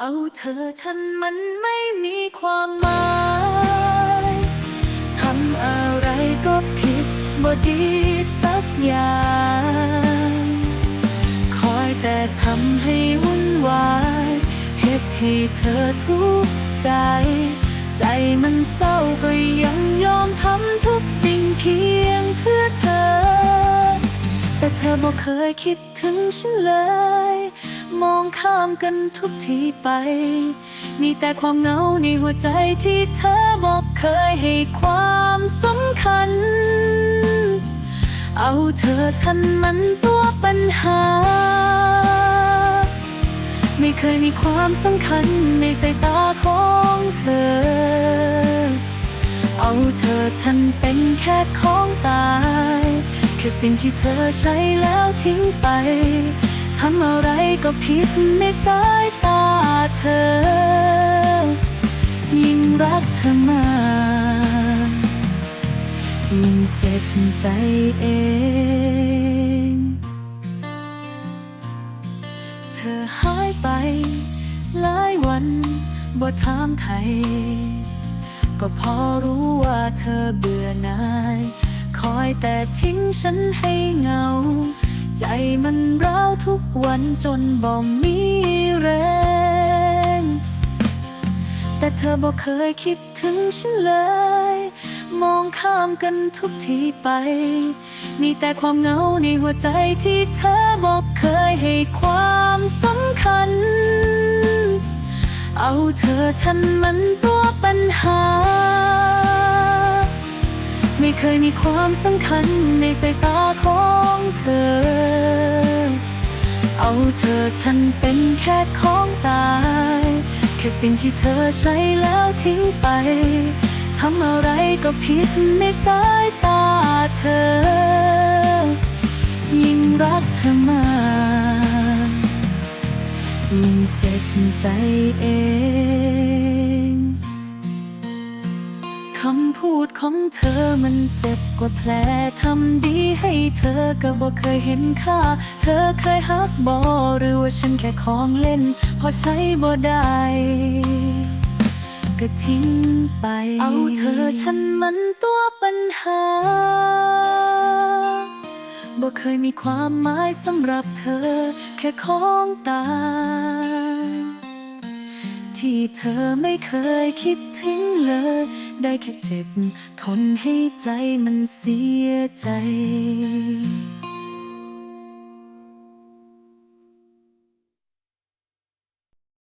เอาเธอฉันมันไม่มีความหมายทำอะไรก็ผิดบ่ดีสักอย่าง คอยแต่ทำให้วุ่นวายเหตุให้เธอทุกข์ใจ ใจมันเศร้าก็ยังยอมทำทุกสิ่งเพียงเพื่อเธอ แต่เธอบอกเคยคิดถึงฉันเลย ข้ามกันทุกทีไป มีแต่ความเหงาในหัวใจที่เธอบอกเคยให้ความสำคัญ เอาเธอฉันมันตัวปัญหา ไม่เคยมีความสำคัญในสายตาของเธอ เอาเธอฉันเป็นแค่ของตาย แค่สิ่งที่เธอใช้แล้วทิ้งไปทำอะไร ก็ผิดในสายตาเธอ ยิ่งรักเธอมากยิ่งเจ็บใจเอง เธอหายไป หลายวันบ่ถามไทย ก็พอรู้ว่าเธอเบื่อหน่าย คอยแต่ทิ้งฉันให้เหงา ใจมันร้าวทุกวันจนบ่มีแรง แต่เธอบอกเคยคิดถึงฉันเลย มองข้ามกันทุกทีไป มีแต่ความเหงาในหัวใจที่เธอบอกเคยให้ความสำคัญ เอาเธอฉันมันตัวปัญหา ไม่เคยมีความสำคัญในสายตาของ เอาเธอฉันเป็นแค่ของตาย แค่สิ่งที่เธอใช้แล้วทิ้งไป ทำอะไรก็ผิดในสายตาเธอ ยิ่งรักเธอมากยิ่งเจ็บใจเอง คำพูดของเธอมันเจ็บกว่าแผลทำดีให้เธอก็บอกเคยเห็นค่า เธอเคยฮักบอหรือว่าฉันแค่ของเล่น พอใช้บ่ได้ก็ทิ้งไป เอาเธอฉันมันตัวปัญหาบ่เคยมีความหมายสำหรับเธอ แค่ของตา ที่เธอไม่เคยคิดถึงเลย ได้แค่เจ็บ ทนให้ใจมันเสียใจ